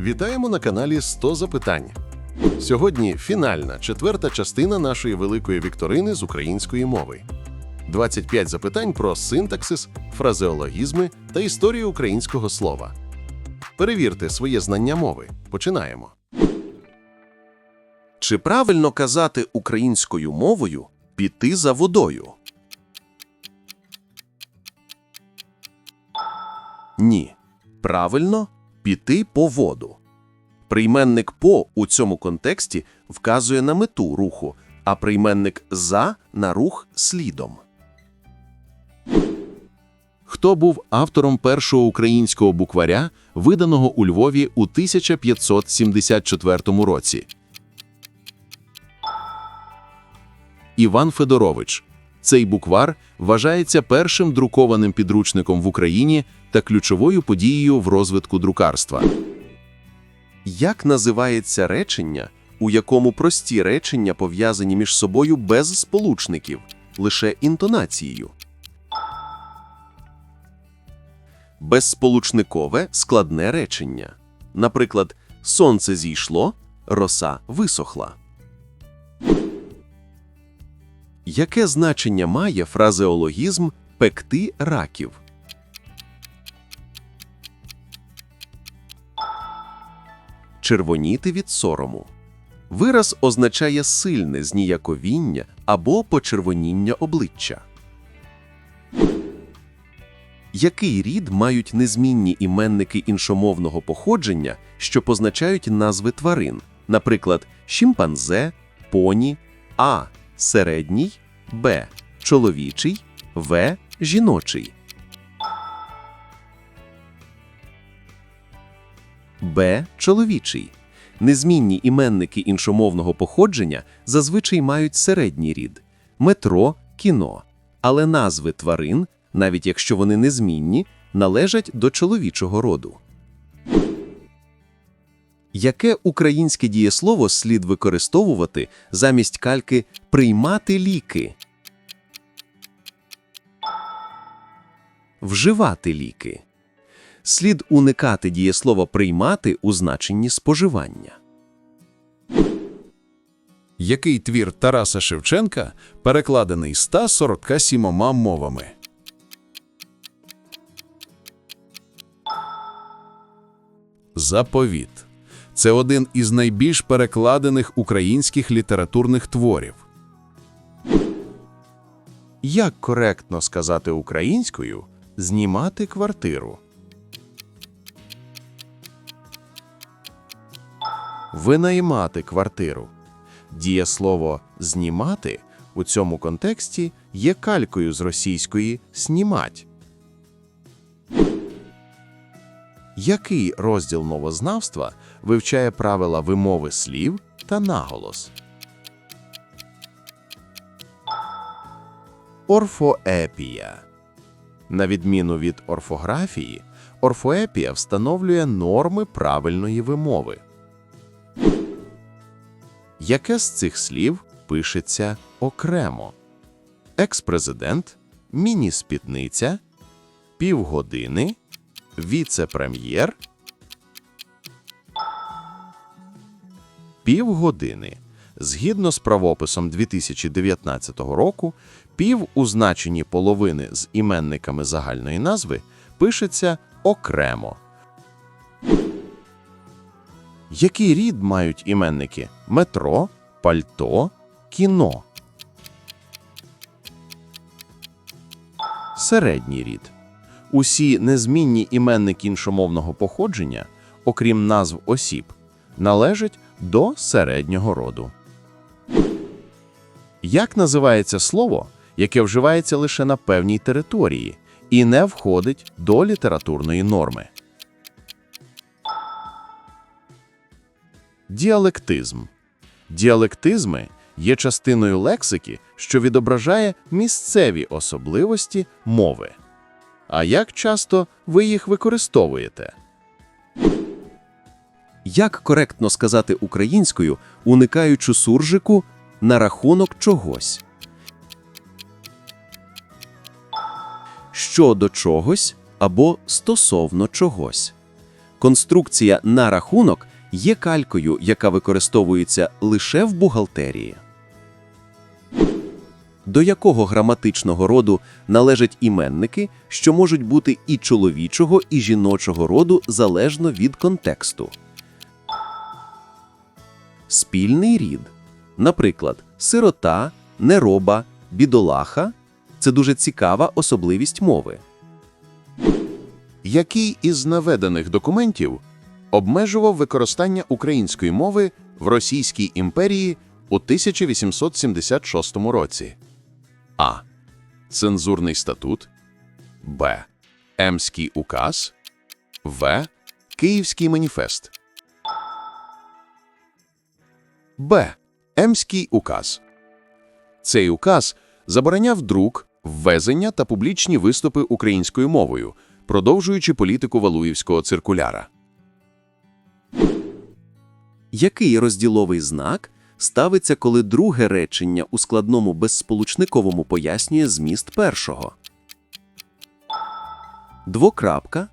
Вітаємо на каналі 100 запитань. Сьогодні фінальна четверта частина нашої великої вікторини з української мови. 25 запитань про синтаксис, фразеологізми та історію українського слова. Перевірте своє знання мови. Починаємо. Чи правильно казати українською мовою піти за водою? Ні. Правильно піти по воду. Прийменник по у цьому контексті вказує на мету руху, а прийменник за на рух слідом. Хто був автором першого українського букваря, виданого у Львові у 1574 році? Іван Федорович. Цей буквар вважається першим друкованим підручником в Україні та ключовою подією в розвитку друкарства. Як називається речення, у якому прості речення пов'язані між собою без сполучників, лише інтонацією? Безсполучникове складне речення. Наприклад, сонце зійшло, роса висохла. Яке значення має фразеологізм пекти раків? Червоніти від сорому. Вираз означає сильне зніяковіння або почервоніння обличчя. Який рід мають незмінні іменники іншомовного походження, що позначають назви тварин, наприклад, шимпанзе, поні, а середній, б чоловічий, в жіночий. Б чоловічий. Незмінні іменники іншомовного походження зазвичай мають середній рід метро, кіно, але назви тварин, навіть якщо вони незмінні, належать до чоловічого роду. Яке українське дієслово слід використовувати замість кальки приймати ліки? Вживати ліки. Слід уникати дієслова приймати у значенні споживання. Який твір Тараса Шевченка перекладений 147 мовами? Заповіт. Це один із найбільш перекладених українських літературних творів. Як коректно сказати українською знімати квартиру? Винаймати квартиру. Дієслово знімати у цьому контексті є калькою з російської снімать. Який розділ мовознавства вивчає правила вимови слів та наголос? Орфоепія. На відміну від орфографії, орфоепія встановлює норми правильної вимови. Яке з цих слів пишеться окремо? Екс-президент, міні-спідниця, півгодини, віце-прем'єр, півгодини. Згідно з правописом 2019 року, пів у значенні половини з іменниками загальної назви пишеться окремо. Який рід мають іменники метро, пальто, кіно? Середній рід. Усі незмінні іменники іншомовного походження, окрім назв осіб, належать до середнього роду. Як називається слово, яке вживається лише на певній території і не входить до літературної норми? Діалектизм. Діалектизми є частиною лексики, що відображає місцеві особливості мови. А як часто ви їх використовуєте? Як коректно сказати українською, уникаючи суржику на рахунок чогось? Щодо чогось або стосовно чогось. Конструкція на рахунок є калькою, яка використовується лише в бухгалтерії. До якого граматичного роду належать іменники, що можуть бути і чоловічого, і жіночого роду залежно від контексту? Спільний рід. Наприклад, сирота, нероба, бідолаха це дуже цікава особливість мови. Який із наведених документів обмежував використання української мови в Російській імперії у 1876 році? А. Цензурний статут. Б. Емський указ. В. Київський маніфест. Б. Емський указ. Цей указ забороняв друк, ввезення та публічні виступи українською мовою, продовжуючи політику Валуївського циркуляра. Який розділовий знак ставиться, коли друге речення у складному безсполучниковому пояснює зміст першого? Двокрапка.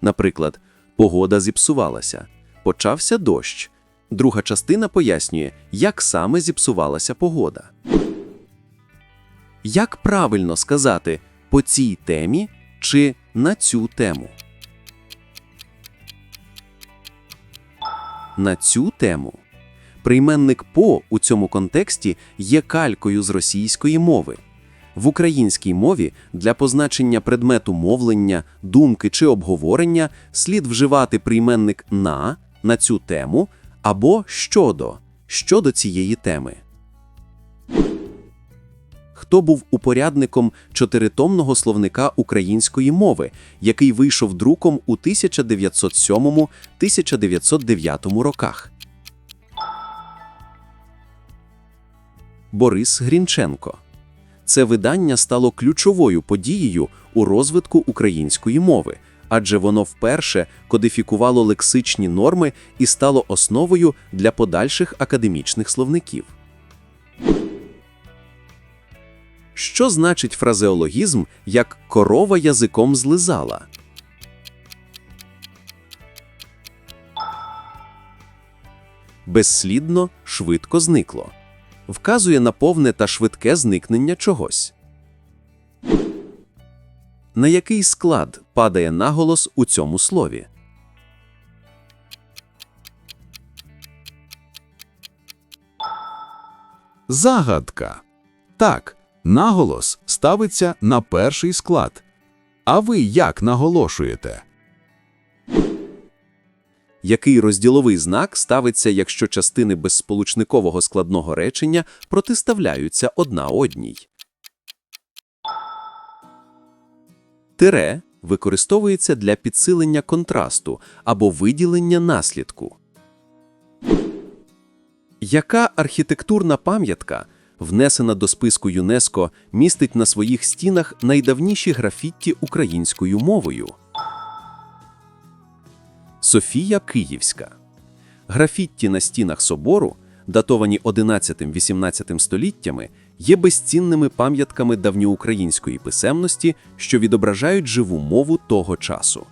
Наприклад, погода зіпсувалася. Почався дощ. Друга частина пояснює, як саме зіпсувалася погода. Як правильно сказати по цій темі чи на цю тему? На цю тему прийменник по у цьому контексті є калькою з російської мови. В українській мові для позначення предмету мовлення, думки чи обговорення слід вживати прийменник на на цю тему або щодо щодо цієї теми. Хто був упорядником чотиритомного словника української мови, який вийшов друком у 1907-1909 роках? Борис Грінченко. Це видання стало ключовою подією у розвитку української мови, адже воно вперше кодифікувало лексичні норми і стало основою для подальших академічних словників. Що значить фразеологізм як корова язиком злизала? Безслідно, швидко зникло. Вказує на повне та швидке зникнення чогось. На який склад падає наголос у цьому слові? Загадка. Так, наголос ставиться на перший склад. А ви як наголошуєте? Який розділовий знак ставиться, якщо частини безсполучникового складного речення протиставляються одна одній? Тире використовується для підсилення контрасту або виділення наслідку. Яка архітектурна пам'ятка, внесена до списку ЮНЕСКО, містить на своїх стінах найдавніші графітті українською мовою? Софія Київська. Графітті на стінах собору, датовані 11-18 століттями, є безцінними пам'ятками давньоукраїнської писемності, що відображають живу мову того часу.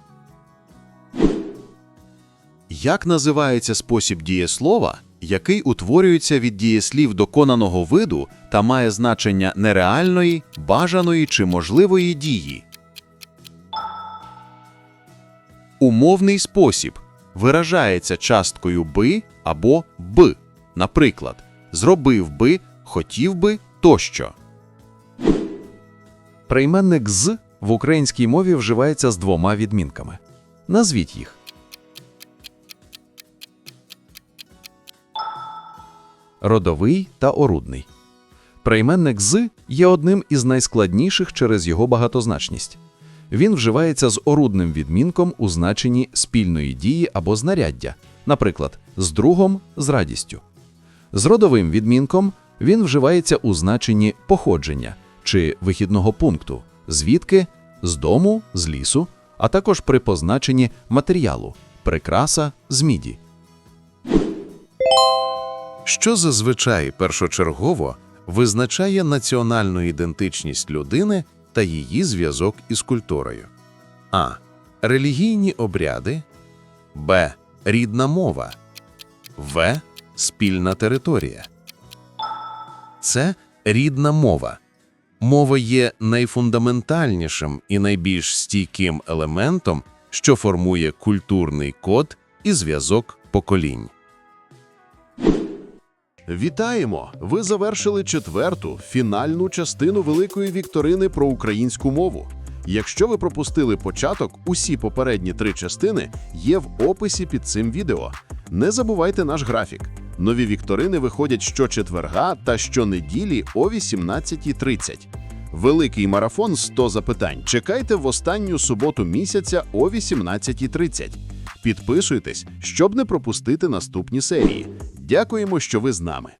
Як називається спосіб дієслова, який утворюється від дієслів доконаного виду та має значення нереальної, бажаної чи можливої дії? Умовний спосіб виражається часткою би або б. Наприклад, зробив би, хотів би тощо. Прийменник з в українській мові вживається з двома відмінками. Назвіть їх. Родовий та орудний. Прийменник з є одним із найскладніших через його багатозначність. Він вживається з орудним відмінком у значенні спільної дії або знаряддя, наприклад, з другом з радістю. З родовим відмінком він вживається у значенні походження чи вихідного пункту, звідки з дому, з лісу, а також при позначенні матеріалу, прикраса з міді. Що зазвичай першочергово визначає національну ідентичність людини та її зв'язок із культурою? А. Релігійні обряди, Б. Рідна мова. В. Спільна територія. Це рідна мова. Мова є найфундаментальнішим і найбільш стійким елементом, що формує культурний код і зв'язок поколінь. Вітаємо! Ви завершили четверту фінальну частину великої вікторини про українську мову. Якщо ви пропустили початок, усі попередні три частини є в описі під цим відео. Не забувайте наш графік. Нові вікторини виходять щочетверга та щонеділі о 18.30. Великий марафон 100 запитань. Чекайте в останню суботу місяця о 18.30. Підписуйтесь, щоб не пропустити наступні серії. Дякуємо, що ви з нами.